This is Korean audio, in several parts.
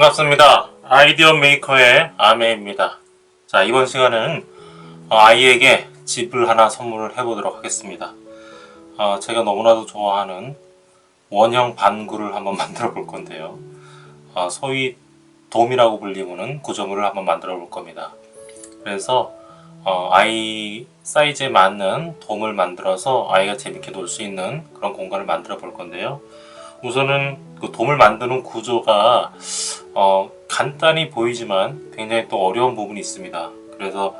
반갑습니다. 아이디어 메이커의 아메입니다. 자, 이번 시간은 어, 아이에게 집을 하나 선물을 해보도록 하겠습니다. 어, 제가 너무나도 좋아하는 원형 반구를 한번 만들어 볼 건데요. 어, 소위 돔이라고 불리우는 구조물을 한번 만들어 볼 겁니다. 그래서 어, 아이 사이즈에 맞는 돔을 만들어서 아이가 재밌게 놀 수 있는 그런 공간을 만들어 볼 건데요. 우선은 그 돔을 만드는 구조가 어, 간단히 보이지만 굉장히 또 어려운 부분이 있습니다. 그래서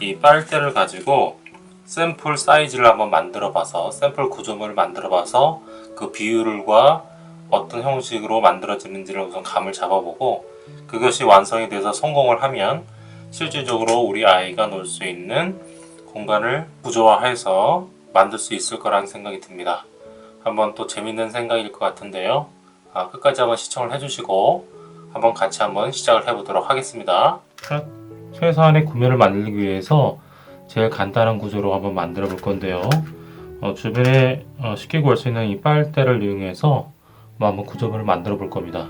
이 빨대를 가지고 샘플 사이즈를 한번 만들어 봐서 샘플 구조물을 만들어 봐서 그 비율과 어떤 형식으로 만들어지는지를 우선 감을 잡아보고 그것이 완성이 돼서 성공을 하면 실질적으로 우리 아이가 놀 수 있는 공간을 구조화해서 만들 수 있을 거라는 생각이 듭니다. 한번 또 재밌는 생각일 것 같은데요. 아, 끝까지 한번 시청을 해주시고 한번 같이 한번 시작을 해보도록 하겠습니다. 최소한의 구매를 만들기 위해서 제일 간단한 구조로 한번 만들어 볼 건데요. 어, 주변에 어, 쉽게 구할 수 있는 이 빨대를 이용해서 뭐 한번 구조물을 만들어 볼 겁니다.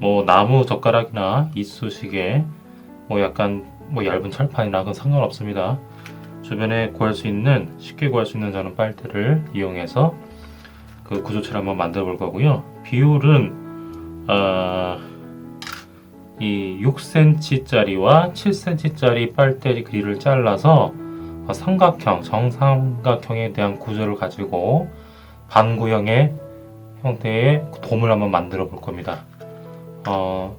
뭐 나무 젓가락이나 이쑤시개, 뭐 약간 뭐 얇은 철판이나 그건 상관없습니다. 주변에 구할 수 있는 쉽게 구할 수 있는 저는 빨대를 이용해서 그 구조체를 한번 만들어 볼 거고요. 비율은 어, 이 6cm짜리와 7cm짜리 빨대 길이를 잘라서 어, 삼각형, 정삼각형에 대한 구조를 가지고 반구형의 형태의 돔을 한번 만들어 볼 겁니다. 어,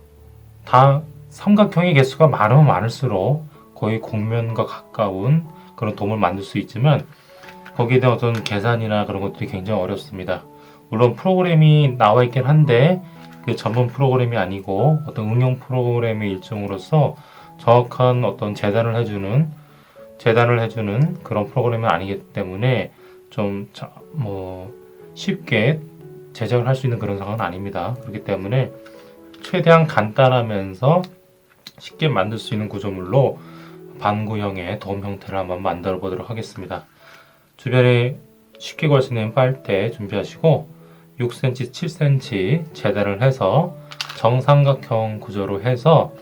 다 삼각형의 개수가 많으면 많을수록 거의 곡면과 가까운 그런 돔을 만들 수 있지만 거기에 대한 어떤 계산이나 그런 것들이 굉장히 어렵습니다. 물론 프로그램이 나와 있긴 한데 그 전문 프로그램이 아니고 어떤 응용 프로그램의 일종으로서 정확한 어떤 재단을 해주는 재단을 해주는 그런 프로그램은 아니기 때문에 좀 뭐 쉽게 제작을 할 수 있는 그런 상황은 아닙니다. 그렇기 때문에 최대한 간단하면서 쉽게 만들 수 있는 구조물로 반구형의 돔 형태를 한번 만들어 보도록 하겠습니다. 주변에 쉽게 구할 수 있는 빨대 준비하시고 6cm, 7cm 재단을 해서 정삼각형 구조로 해서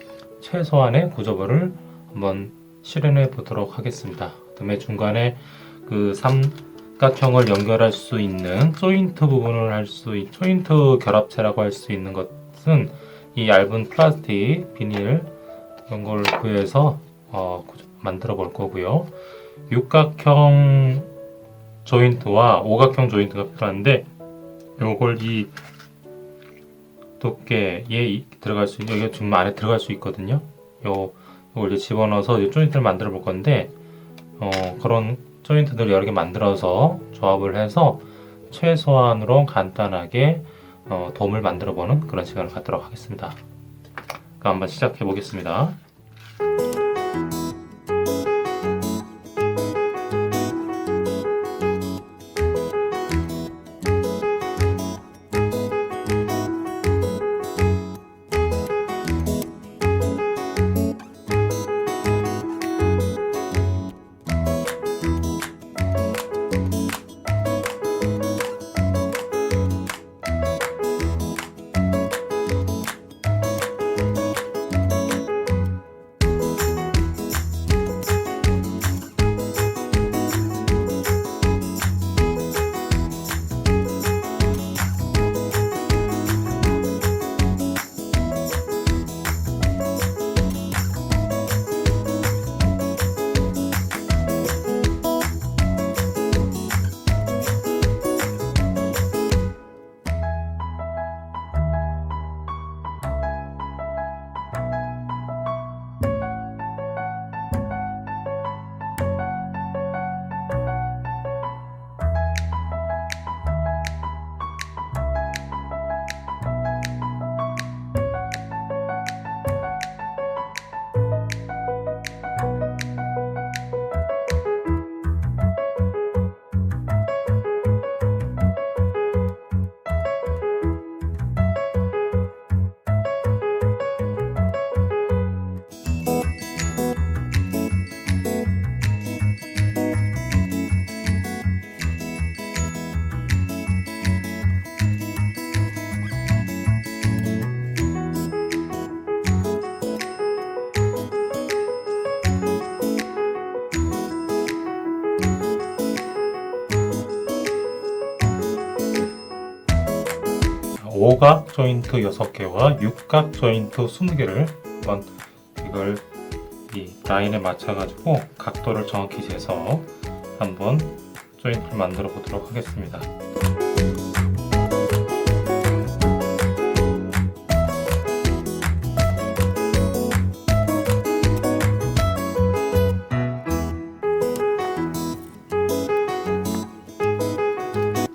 최소한의 구조물을 한번 실현해 보도록 하겠습니다. 그다음에 중간에 그 삼각형을 연결할 수 있는 조인트 부분을 할 수, 조인트 결합체라고 할 수 있는 것은 이 얇은 플라스틱 비닐 이런 걸 구해서 어, 만들어 볼 거고요. 육각형 조인트와 오각형 조인트가 필요한데 요걸 이 두께에 들어갈 수 여기 지금 안에 들어갈 수 있거든요. 요 요걸 이제 집어넣어서 이 조인트를 만들어 볼 건데 어, 그런 조인트들 여러 개 만들어서 조합을 해서 최소한으로 간단하게 어, 돔을 만들어 보는 그런 시간을 갖도록 하겠습니다. 그럼 한번 시작해 보겠습니다. 오각 조인트 6개와 육각 조인트 20개를 한번 이걸 이 라인에 맞춰가지고 각도를 정확히 재서 한번 조인트를 만들어 보도록 하겠습니다.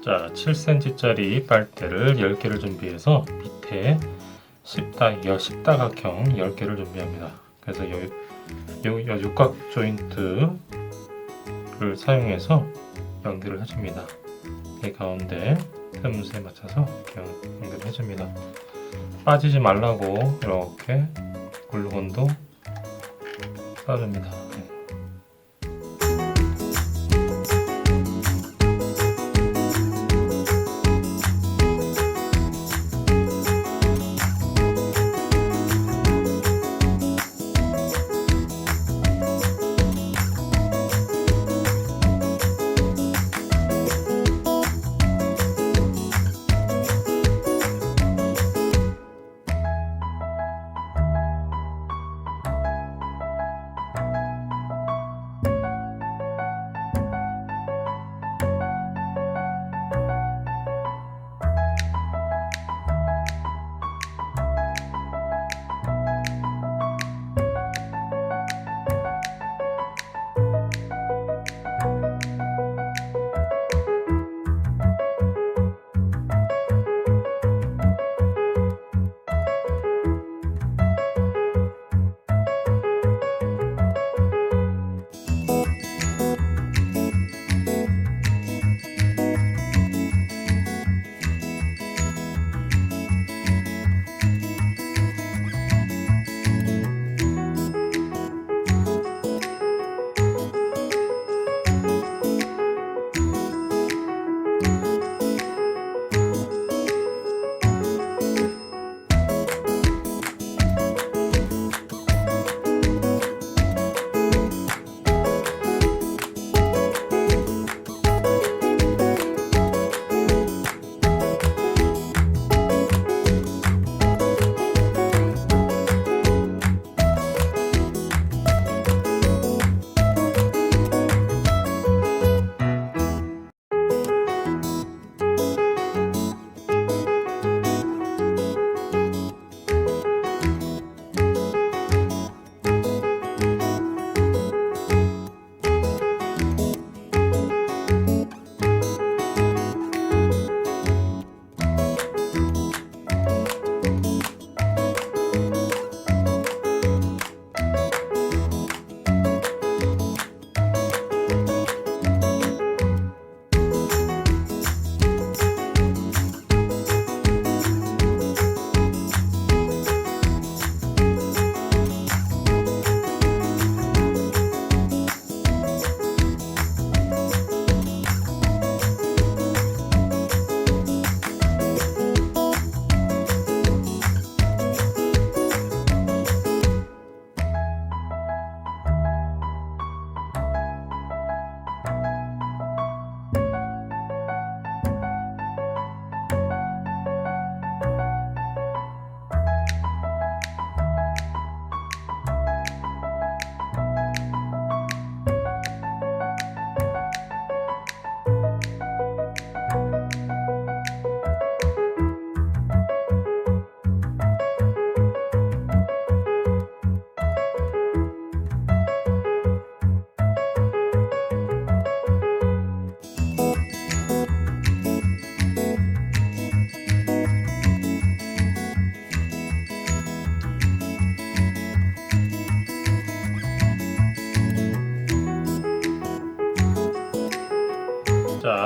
자, 7cm짜리 빨대를 10개를 준비해서 밑에 10다, 10다각형 10개를 준비합니다. 그래서 요, 요, 요 육각 조인트를 사용해서 연결을 해줍니다. 이 가운데 틈새에 맞춰서 연결을 해줍니다. 빠지지 말라고 이렇게 글루건도 쏴줍니다.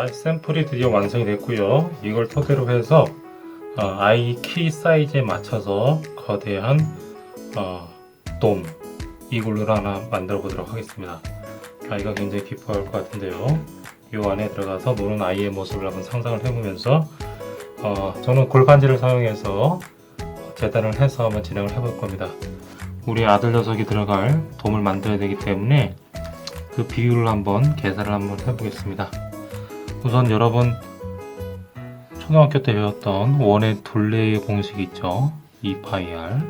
샘플이 드디어 완성이 됐고요. 이걸 토대로 해서 어, 아이 키 사이즈에 맞춰서 거대한 어, 돔 이글루를 하나 만들어 보도록 하겠습니다. 아이가 굉장히 기뻐할 것 같은데요. 이 안에 들어가서 노는 아이의 모습을 한번 상상을 해보면서 어, 저는 골판지를 사용해서 재단을 해서 한번 진행을 해볼 겁니다. 우리 아들 녀석이 들어갈 돔을 만들어야 되기 때문에 그 비율을 한번 계산을 한번 해보겠습니다. 우선 여러분 초등학교 때 배웠던 원의 둘레의 공식이 있죠. 2파이r.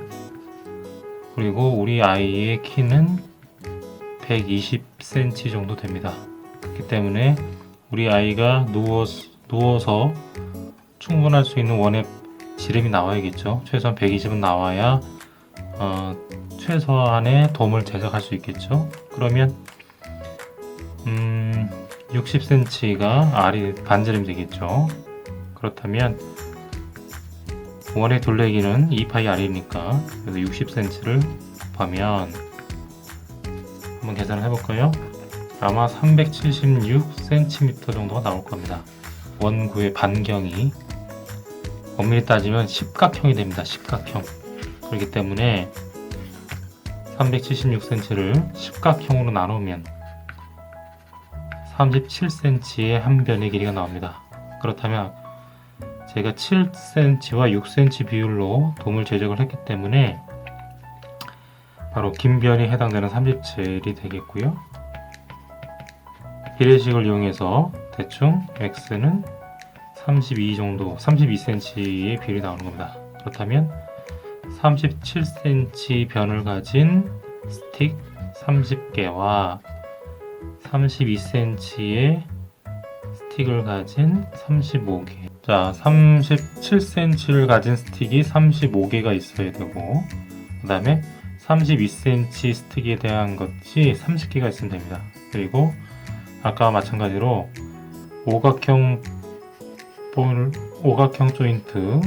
그리고 우리 아이의 키는 120cm 정도 됩니다. 그렇기 때문에 우리 아이가 누워, 누워서 충분할 수 있는 원의 지름이 나와야겠죠. 최소한 120은 나와야 어, 최소한의 돔을 제작할 수 있겠죠. 그러면 음, 60cm가 R이 반지름이 되겠죠. 그렇다면 원의 둘레기는 2파이 R이니까 그래서 60cm를 곱하면 한번 계산을 해볼까요? 아마 376cm 정도가 나올 겁니다. 원구의 반경이 엄밀히 따지면 십각형이 됩니다. 십각형. 그렇기 때문에 376cm를 십각형으로 나누면 37cm의 한 변의 길이가 나옵니다. 그렇다면 제가 7cm와 6cm 비율로 돔을 제작을 했기 때문에 바로 긴 변이 해당되는 37이 되겠고요. 비례식을 이용해서 대충 x는 32 정도, 32cm의 비율이 나오는 겁니다. 그렇다면 37cm 변을 가진 스틱 30개와 32cm의 스틱을 가진 35개. 자, 37cm를 가진 스틱이 35개가 있어야 되고, 그 다음에 32cm 스틱에 대한 것이 30개가 있으면 됩니다. 그리고 아까와 마찬가지로 오각형 볼, 오각형 조인트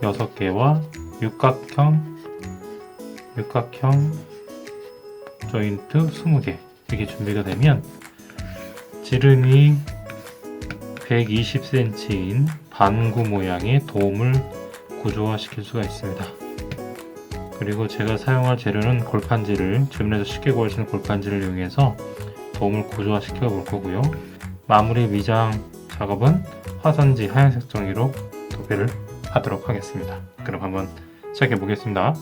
6개와 육각형 육각형 조인트 20개 이게 준비가 되면 지름이 120cm인 반구 모양의 돔을 구조화시킬 수가 있습니다. 그리고 제가 사용할 재료는 골판지를 주문해서 쉽게 구할 수 있는 골판지를 이용해서 돔을 구조화시켜 볼 거고요. 마무리 미장 작업은 화산지 하얀색 종이로 도배를 하도록 하겠습니다. 그럼 한번 시작해 보겠습니다.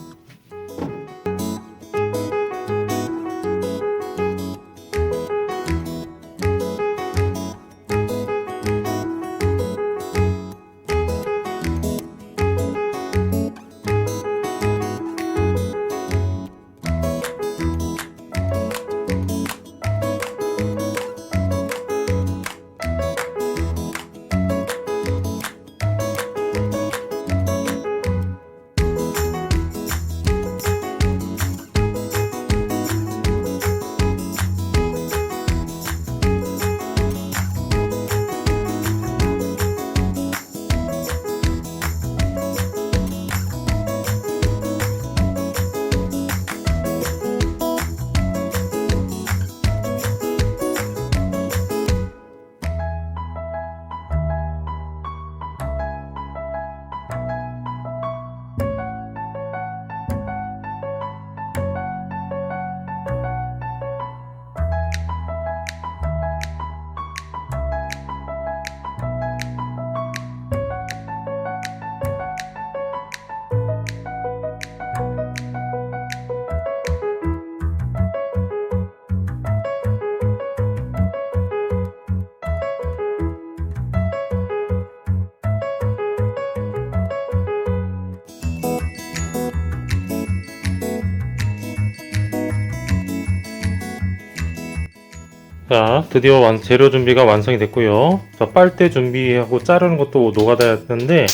자, 드디어 완, 재료 준비가 완성이 됐고요. 자, 빨대 준비하고 자르는 것도 노가다야 했는데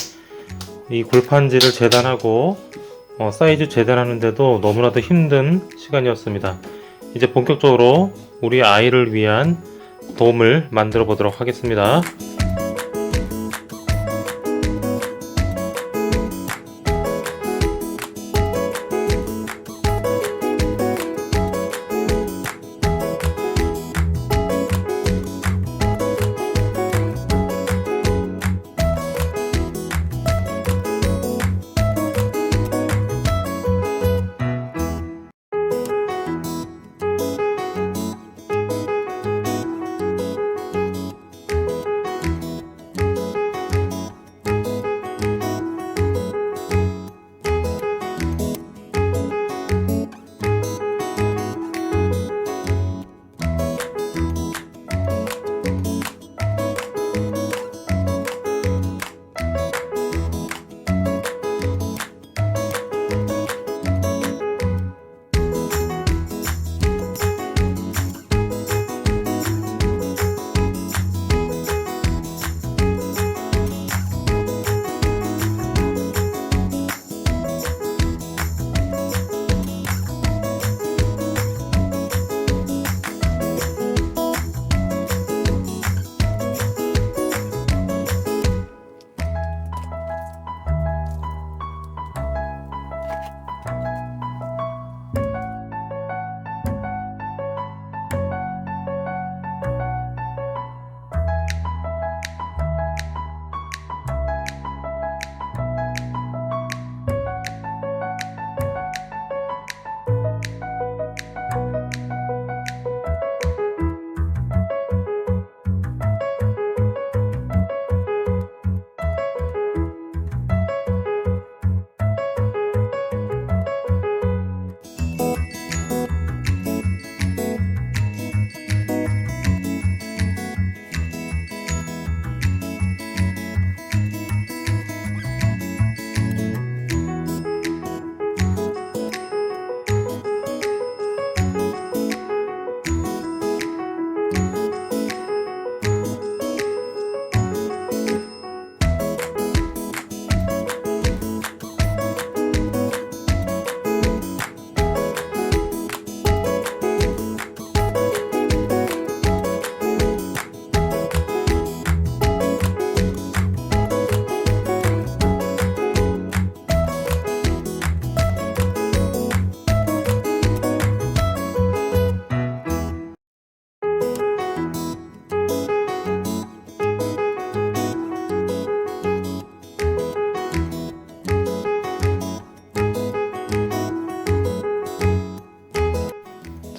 이 골판지를 재단하고 어, 사이즈 재단하는데도 너무나도 힘든 시간이었습니다. 이제 본격적으로 우리 아이를 위한 돔을 만들어 보도록 하겠습니다.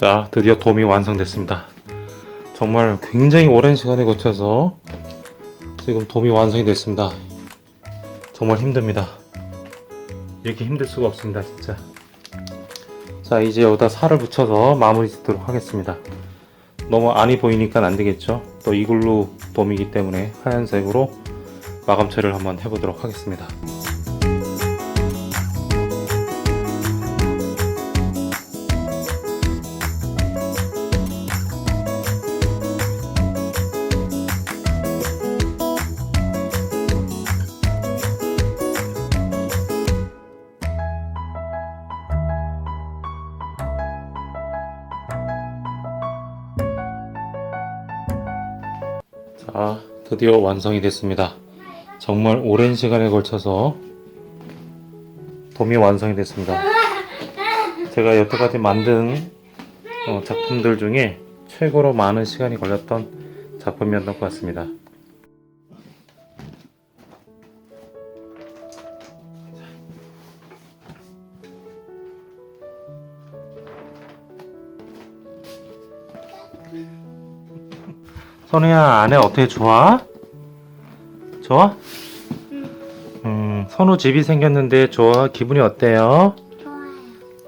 자, 드디어 돔이 완성됐습니다. 정말 굉장히 오랜 시간에 거쳐서 지금 돔이 완성이 됐습니다. 정말 힘듭니다. 이렇게 힘들 수가 없습니다, 진짜. 자, 이제 여기다 살을 붙여서 마무리 짓도록 하겠습니다. 너무 안이 보이니까 안 되겠죠? 또 이글루 돔이기 때문에 하얀색으로 마감 처리를 한번 해보도록 하겠습니다. 드디어 완성이 됐습니다. 정말 오랜 시간에 걸쳐서 돔이 완성이 됐습니다. 제가 여태까지 만든 어, 작품들 중에 최고로 많은 시간이 걸렸던 작품이었던 것 같습니다. 선우야, 안에 어떻게 좋아? 좋아? 음, 선우 집이 생겼는데 좋아? 기분이 어때요? 좋아요.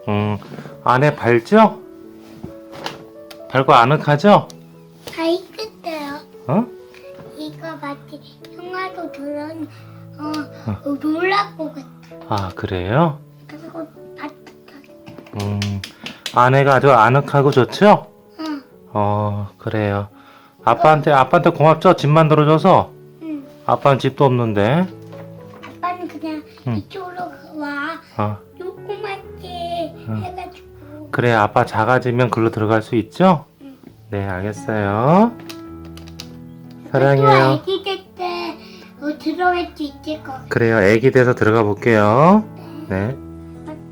음, 안에 밝죠? 밝고 아늑하죠? 다 익었대요. 어? 이거 마치 영화도 들은 어, 어 놀라고 같아. 아, 그래요? 그리고 바삭. 음, 안에가 아주 아늑하고 좋죠? 응, 어, 그래요. 아빠한테, 아빠한테 고맙죠? 집 만들어줘서? 응. 아빠는 집도 없는데. 아빠는 그냥 응. 이쪽으로 와. 어, 요꼬맣게 해가지고. 그래, 아빠 작아지면 글로 들어갈 수 있죠? 응. 네, 알겠어요. 또 사랑해요. 아기 될때 어, 들어갈 수 있을 것 같아. 그래요. 애기 돼서 들어가 볼게요. 네.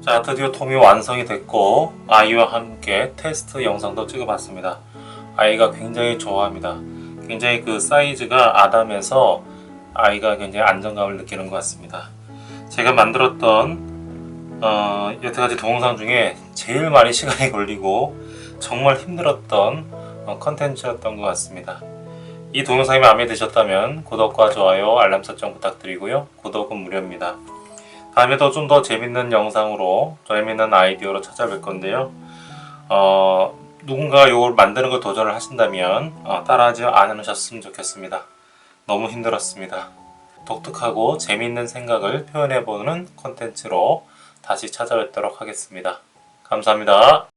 자, 드디어 톰이 완성이 됐고 아이와 함께 테스트 영상도 찍어봤습니다. 아이가 굉장히 좋아합니다. 굉장히 그 사이즈가 아담해서 아이가 굉장히 안정감을 느끼는 것 같습니다. 제가 만들었던 어, 여태까지 동영상 중에 제일 많이 시간이 걸리고 정말 힘들었던 어, 컨텐츠였던 것 같습니다. 이 동영상이 마음에 드셨다면 구독과 좋아요, 알람 설정 부탁드리고요. 구독은 무료입니다. 다음에도 좀 더 재밌는 영상으로 재밌는 아이디어로 찾아뵐 건데요. 어, 누군가 이걸 만드는 걸 도전을 하신다면 어, 따라하지 않으셨으면 좋겠습니다. 너무 힘들었습니다. 독특하고 재밌는 생각을 표현해보는 콘텐츠로 다시 찾아뵙도록 하겠습니다. 감사합니다.